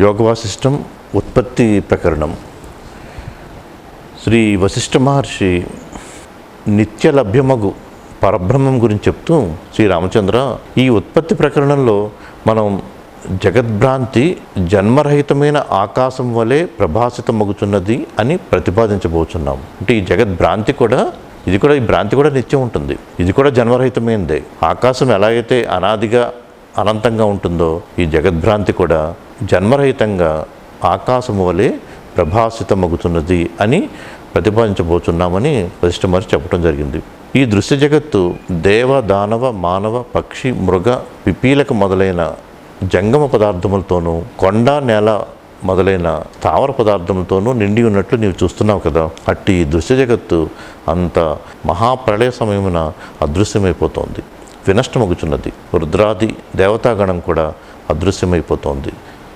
యోగ వాసిష్టం ఉత్పత్తి ప్రకరణం. శ్రీ వశిష్ఠ మహర్షి నిత్య లభ్యమగు పరబ్రహ్మం గురించి చెప్తూ శ్రీ రామచంద్ర ఈ ఉత్పత్తి ప్రకరణంలో మనం జగద్భ్రాంతి జన్మరహితమైన ఆకాశం వలె ప్రభాసితమగుచున్నది అని ప్రతిపాదించబోతున్నాం అంటే ఈ జగద్భ్రాంతి కూడా ఇది కూడా ఈ భ్రాంతి కూడా నిత్యం ఉంటుంది. ఇది కూడా జన్మరహితమైనదే ఆకాశం ఎలా అయితే అనాదిగా అనంతంగా ఉంటుందో ఈ జగద్భ్రాంతి కూడా జన్మరహితంగా ఆకాశము వలె ప్రభాసితమగుతున్నది అని ప్రతిపాదించబోతున్నామని వశిష్ఠ మహర్షి చెప్పడం జరిగింది. ఈ దృశ్య జగత్తు దేవ దానవ మానవ పక్షి మృగ పిపీలకు మొదలైన జంగమ పదార్థములతోనూ కొండ నేల మొదలైన స్థావర పదార్థములతోనూ నిండి ఉన్నట్లు నీవు చూస్తున్నావు కదా. అట్టి ఈ దృశ్య జగత్తు అంత మహాప్రళయ సమయమున అదృశ్యమైపోతోంది. వినష్టమగుచున్నది. రుద్రాది దేవతాగణం కూడా అదృశ్యమైపోతోంది.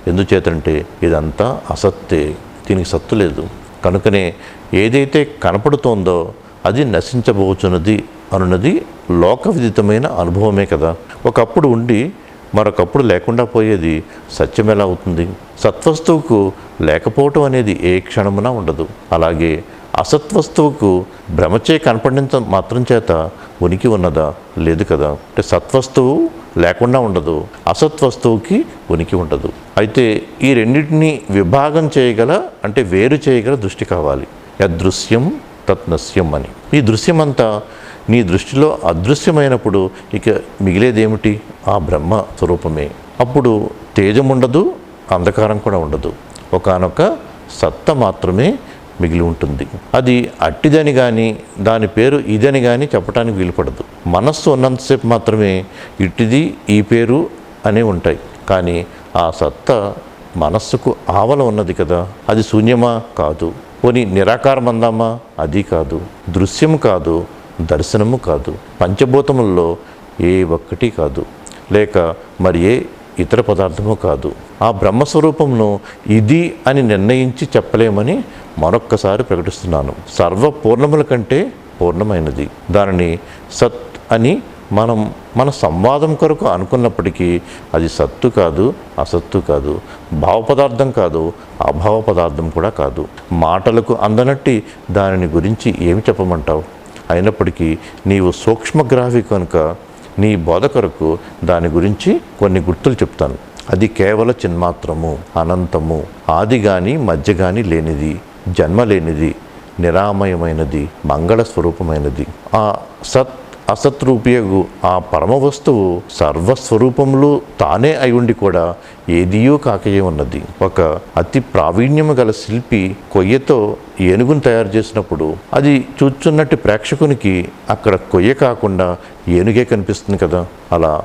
ఎందుచేతంటే ఇదంతా అసత్తే. దీనికి సత్తు లేదు. కనుకనే ఏదైతే కనపడుతోందో అది నశించబోచున్నది అనున్నది లోక విదితమైన అనుభవమే కదా. ఒకప్పుడు ఉండి మరొకప్పుడు లేకుండా పోయేది సత్యం ఎలా అవుతుంది? సత్వస్తువుకు లేకపోవటం అనేది ఏ క్షణమున ఉండదు. అలాగే అసత్వస్తువుకు భ్రమచే కనపడినంత మాత్రం చేత ఉనికి ఉన్నదా? లేదు కదా. అంటే సత్వస్తువు లేకుండా ఉండదు. అసత్వస్తువుకి ఉనికి ఉండదు. అయితే ఈ రెండింటిని విభాగం చేయగల అంటే వేరు చేయగల దృష్టి కావాలి. యదృశ్యం తత్నశ్యం అని. ఈ దృశ్యమంతా నీ దృష్టిలో అదృశ్యమైనప్పుడు ఇక మిగిలేదేమిటి? ఆ బ్రహ్మ స్వరూపమే. అప్పుడు తేజం ఉండదు అంధకారం కూడా ఉండదు. ఒకానొక సత్త మాత్రమే మిగిలి ఉంటుంది. అది అట్టిదని కానీ దాని పేరు ఇదని కానీ చెప్పడానికి వీలుపడదు. మనస్సు ఉన్నంతసేపు మాత్రమే ఇట్టిది ఈ పేరు అనే ఉంటాయి. కానీ ఆ సత్త మనస్సుకు ఆవల ఉన్నది కదా అది శూన్యమా? కాదు. పోనీ నిరాకారం అందామా? అది కాదు. దృశ్యము కాదు దర్శనము కాదు. పంచభూతముల్లో ఏ ఒక్కటి కాదు. లేక మరి ఏ ఇతర పదార్థము కాదు. ఆ బ్రహ్మస్వరూపంను ఇది అని నిర్ణయించి చెప్పలేమని మరొక్కసారి ప్రకటిస్తున్నాను. సర్వ పూర్ణముల కంటే పూర్ణమైనది. దానిని సత్ అని మనం మన సంవాదం కొరకు అనుకున్నప్పటికీ అది సత్తు కాదు అసత్తు కాదు భావ పదార్థం కాదు అభావ పదార్థం కూడా కాదు. మాటలకు అందనట్టి దానిని గురించి ఏమి చెప్పమంటావు? అయినప్పటికీ నీవు సూక్ష్మగ్రాహి కనుక నీ బోధ కొరకు దాని గురించి కొన్ని గుర్తులు చెప్తాను. అది కేవల చిన్మాత్రము అనంతము. ఆది గాని మధ్య గాని లేనిది జన్మ లేనిది నిరామయమైనది మంగళ స్వరూపమైనది. ఆ సత్ అసత్రూపియగు ఆ పరమ వస్తువు సర్వస్వరూపములు తానే అయి ఉండి కూడా ఏదియో కాకయే ఉన్నది. ఒక అతి ప్రావీణ్యము గల శిల్పి కొయ్యతో ఏనుగును తయారు చేసినప్పుడు అది చూచున్నట్టు ప్రేక్షకునికి అక్కడ కొయ్య కాకుండా ఏనుగే కనిపిస్తుంది కదా. అలా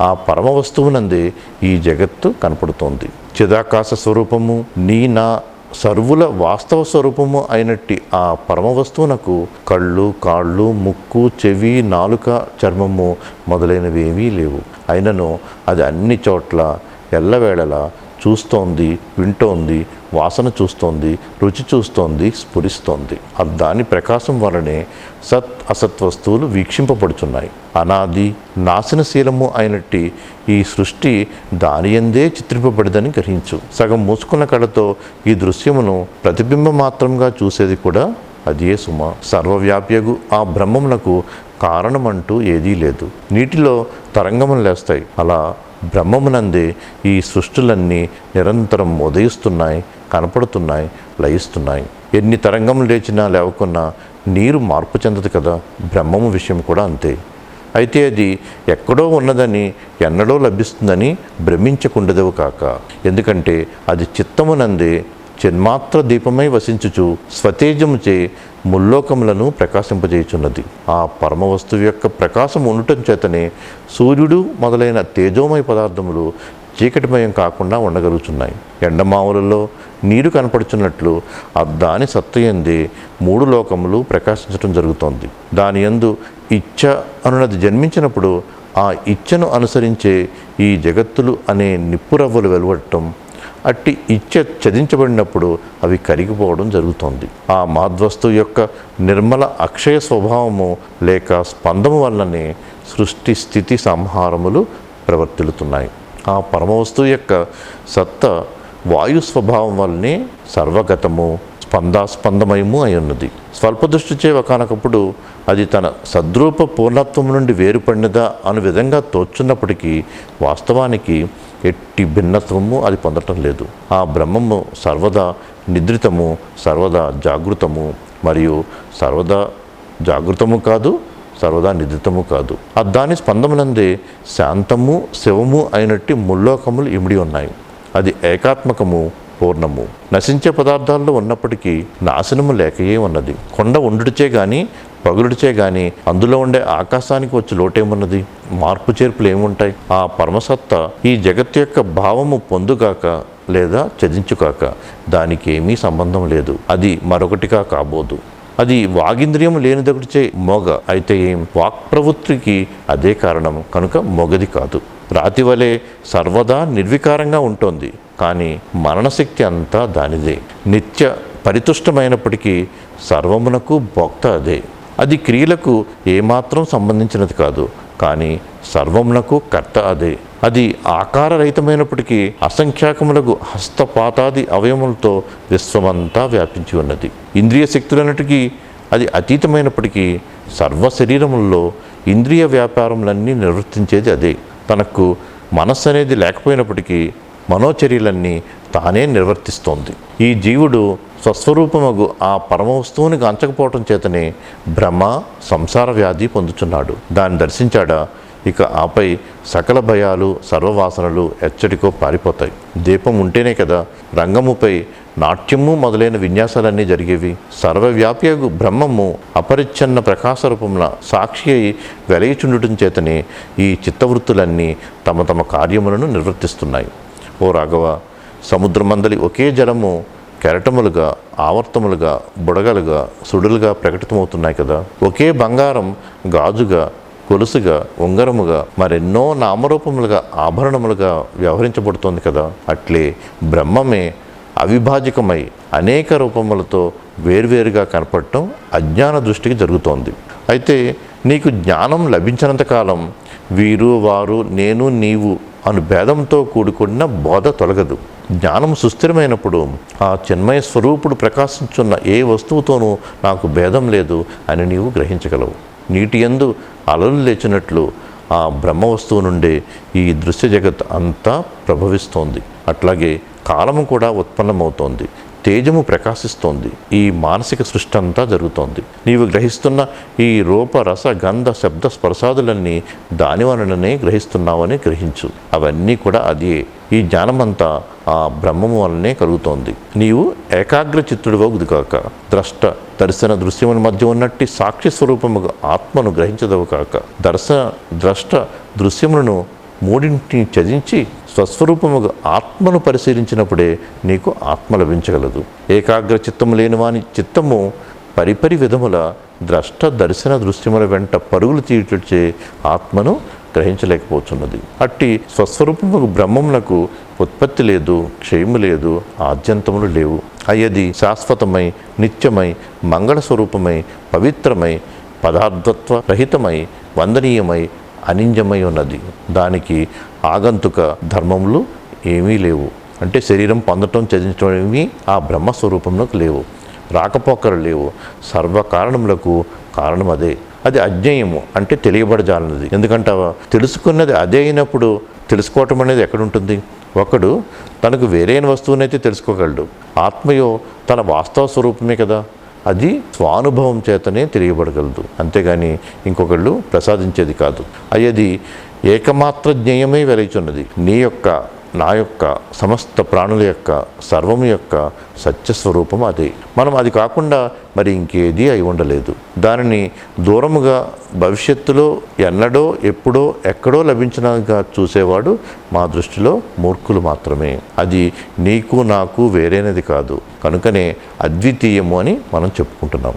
ఆ పరమ వస్తువునందే ఈ జగత్తు కనపడుతోంది. చిదాకాశ స్వరూపము నీ నా సర్వుల వాస్తవ స్వరూపము అయినట్టి ఆ పరమ వస్తువునకు కళ్ళు కాళ్ళు ముక్కు చెవి నాలుక చర్మము మొదలైనవి ఏమీ లేవు. అయినను అది అన్ని చోట్ల ఎల్లవేళలా చూస్తోంది వింటోంది వాసన చూస్తోంది రుచి చూస్తోంది స్ఫురిస్తోంది. దాని ప్రకాశం వలనే సత్ అసత్ వస్తువులు వీక్షింపబడుచున్నాయి. అనాది నాశనశీలము అయినట్టి ఈ సృష్టి దాని ఎందే చిత్రింపబడిదని గ్రహించు. సగం మూసుకున్న కళతో ఈ దృశ్యమును ప్రతిబింబ మాత్రంగా చూసేది కూడా అదే సుమ. సర్వవ్యాప్యగు ఆ బ్రహ్మమునకు కారణమంటూ ఏదీ లేదు. నీటిలో తరంగములు లేస్తాయి. అలా బ్రహ్మమునందే ఈ సృష్టిలన్నీ నిరంతరం ఉదయిస్తున్నాయి. కనపడుతున్నాయి లయిస్తున్నాయి. ఎన్ని తరంగములు లేచినా లేవకున్నా నీరు మార్పు చెందదు కదా? బ్రహ్మము విషయం కూడా అంతే. అయితే అది ఎక్కడో ఉన్నదని ఎన్నడో లభిస్తుందని భ్రమించకుండదవు కాక. ఎందుకంటే అది చిత్తమునందే చిన్మాత్ర దీపమై వసించుచు స్వతేజముచే ముల్లోకములను ప్రకాశింపజేయుచున్నది. ఆ పరమ వస్తువు యొక్క ప్రకాశం ఉండటం చేతనే సూర్యుడు మొదలైన తేజోమయ పదార్థములు చీకటిమయం కాకుండా ఉండగలుగుతున్నాయి. ఎండమావులలో నీరు కనపడుచున్నట్లు ఆ దాని సత్తయంది మూడు లోకములు ప్రకాశించడం జరుగుతోంది. దాని యందు ఇచ్ఛ అనున్నది జన్మించినప్పుడు ఆ ఇచ్చను అనుసరించే ఈ జగత్తులు అనే నిప్పురవ్వలు వెలువడటం అట్టి ఇచ్చ చదించబడినప్పుడు అవి కరిగిపోవడం జరుగుతోంది. ఆ మాద్వస్తు యొక్క నిర్మల అక్షయ స్వభావము లేక స్పందము వల్లనే సృష్టి స్థితి సంహారములు ప్రవర్తిల్లుతున్నాయి. ఆ పరమవస్తువు యొక్క సత్త వాయు స్వభావం వల్లనే సర్వగతము స్పందాస్పందమయము అయి ఉన్నది స్వల్పదృష్టిచే కానకప్పుడు అది తన సద్రూప పూర్ణత్వం నుండి వేరుపడినదా అను విధంగా తోచున్నప్పటికీ వాస్తవానికి ఎట్టి భిన్నత్వము అది పొందటం లేదు. ఆ బ్రహ్మము సర్వదా నిద్రితము సర్వదా జాగృతము మరియు సర్వదా జాగృతము కాదు సర్వదా నిదితము కాదు. ఆ దాని స్పందమునందే శాంతము శివము అయినట్టి ముల్లోకములు ఇమిడి ఉన్నాయి. అది ఏకాత్మకము పూర్ణము. నశించే పదార్థాల్లో ఉన్నప్పటికీ నాశనము లేకయే ఉన్నది. కొండ ఉండుడిచే గాని పగులుడిచే గాని అందులో ఉండే ఆకాశానికి వచ్చి లోటేమున్నది? మార్పు చేర్పులు ఏముంటాయి? ఆ పరమసత్త ఈ జగత్తు యొక్క భావము పొందుగాక లేదా చదించుకాక దానికి ఏమీ సంబంధం లేదు. అది మరొకటిగా కాబోదు. అది వాగింద్రియం లేనిదొకటిచే మొగ. అయితే ఏం? వాక్ ప్రవృత్తికి అదే కారణం. కనుక మొగది కాదు. రాతి వలె సర్వదా నిర్వికారంగా ఉంటుంది. కానీ మరణశక్తి అంతా దానిదే. నిత్య పరితుష్టమైనప్పటికీ సర్వమునకు భోక్త అదే. అది క్రియలకు ఏమాత్రం సంబంధించినది కాదు. కానీ సర్వమునకు కర్త అదే. అది ఆకారరహితమైనప్పటికీ అసంఖ్యాకములకు హస్తపాతాది అవయములతో విశ్వమంతా వ్యాపించి ఉన్నది. ఇంద్రియ శక్తులన్నిటికీ అది అతీతమైనప్పటికీ సర్వ శరీరముల్లో ఇంద్రియ వ్యాపారములన్నీ నిర్వర్తించేది అదే. తనకు మనస్సు అనేది లేకపోయినప్పటికీ మనోచర్యలన్నీ తానే నిర్వర్తిస్తోంది. ఈ జీవుడు స్వస్వరూపమగు ఆ పరమ వస్తువుని గాంచకపోవటం చేతనే భ్రమ సంసార వ్యాధి పొందుచున్నాడు. దాన్ని దర్శించాడా? ఇక ఆపై సకల భయాలు సర్వవాసనలు ఎచ్చటికో పారిపోతాయి. దీపం ఉంటేనే కదా రంగముపై నాట్యము మొదలైన విన్యాసాలన్నీ జరిగేవి. సర్వవ్యాప్యగు బ్రహ్మము అపరిచ్ఛన్న ప్రకాశ రూపంలో సాక్షి అయి వెలయిచుండటం చేతనే ఈ చిత్తవృత్తులన్నీ తమ తమ కార్యములను నిర్వర్తిస్తున్నాయి. ఓ రాఘవ సముద్రమందలి ఒకే జలము కెరటములుగా ఆవర్తములుగా బుడగలుగా సుడులుగా ప్రకటితమవుతున్నాయి కదా. ఒకే బంగారం గాజుగా గొలుసుగా ఉంగరముగా మరెన్నో నామరూపములుగా ఆభరణములుగా వ్యవహరించబడుతోంది కదా. అట్లే బ్రహ్మమే అవిభాజకమై అనేక రూపములతో వేర్వేరుగా కనపడటం అజ్ఞాన దృష్టికి జరుగుతోంది. అయితే నీకు జ్ఞానం లభించినంత కాలం వీరు వారు నేను నీవు అను భేదంతో కూడుకున్న బోధ తొలగదు. జ్ఞానం సుస్థిరమైనప్పుడు ఆ చిన్మయ స్వరూపుడు ప్రకాశించున్న ఏ వస్తువుతోనూ నాకు భేదం లేదు అని నీవు గ్రహించగలవు. నీటి యందు అలలు లేచినట్లు ఆ బ్రహ్మ వస్తువు నుండే ఈ దృశ్య జగత్ అంతా ప్రభవిస్తోంది. అట్లాగే కాలము కూడా ఉత్పన్నమవుతోంది. తేజము ప్రకాశిస్తోంది. ఈ మానసిక సృష్టి అంతా జరుగుతోంది. నీవు గ్రహిస్తున్న ఈ రూప రస గంధ శబ్ద స్పర్శాదులన్నీ దాని వలననే గ్రహిస్తున్నావని గ్రహించు. అవన్నీ కూడా అదే. ఈ జ్ఞానమంతా ఆ బ్రహ్మము వలనే కలుగుతోంది. నీవు ఏకాగ్ర చిత్తుడివగుదు కాక ద్రష్ట దర్శన దృశ్యముల మధ్య ఉన్నట్టి సాక్షి స్వరూపము ఆత్మను గ్రహించదవు కాక. దర్శన ద్రష్ట దృశ్యములను మూడింటిని త్యజించి స్వస్వరూపముగా ఆత్మను పరిశీలించినప్పుడే నీకు ఆత్మ లభించగలదు. ఏకాగ్ర చిత్తము లేనివాని చిత్తము పరిపరి విధముల ద్రష్ట దర్శన దృశ్యముల వెంట పరుగులు తీయుటచే ఆత్మను గ్రహించలేకపోతున్నది. అట్టి స్వస్వరూపముకు బ్రహ్మమునకు ఉత్పత్తి లేదు క్షయము లేదు ఆద్యంతములు లేవు. అయ్యది శాశ్వతమై నిత్యమై మంగళ స్వరూపమై పవిత్రమై పదార్థత్వ రహితమై వందనీయమై అనింజమై ఉన్నది. దానికి ఆగంతుక ధర్మములు ఏమీ లేవు. అంటే శరీరం పొందటం చదించడం ఏమీ ఆ బ్రహ్మస్వరూపంలోకి లేవు. రాకపోకలు లేవు. సర్వకారణములకు కారణం అదే. అది అజ్ఞేయము అంటే తెలియబడజాలన్నది ఎందుకంటే తెలుసుకున్నది అదే అయినప్పుడు తెలుసుకోవటం అనేది ఎక్కడుంటుంది? ఒకడు తనకు వేరైన వస్తువునైతే తెలుసుకోగలడు. ఆత్మయో తన వాస్తవ స్వరూపమే కదా. అది స్వానుభవం చేతనే తెలియబడగలదు. అంతేగాని ఇంకొకళ్ళు ప్రసాదించేది కాదు. అయ్యది ఏకమాత్ర జ్ఞేయమే వెలైచున్నది నీ యొక్క నా యొక్క సమస్త ప్రాణుల యొక్క సర్వము యొక్క సత్యస్వరూపం అది. మనం అది కాకుండా మరి ఇంకేదీ అయి ఉండలేదు. దానిని దూరముగా భవిష్యత్తులో ఎన్నడో ఎప్పుడో ఎక్కడో లభించినగా చూసేవాడు మా దృష్టిలో మూర్ఖులు మాత్రమే. అది నీకు నాకు వేరైనది కాదు. కనుకనే అద్వితీయము అని మనం చెప్పుకుంటున్నాం.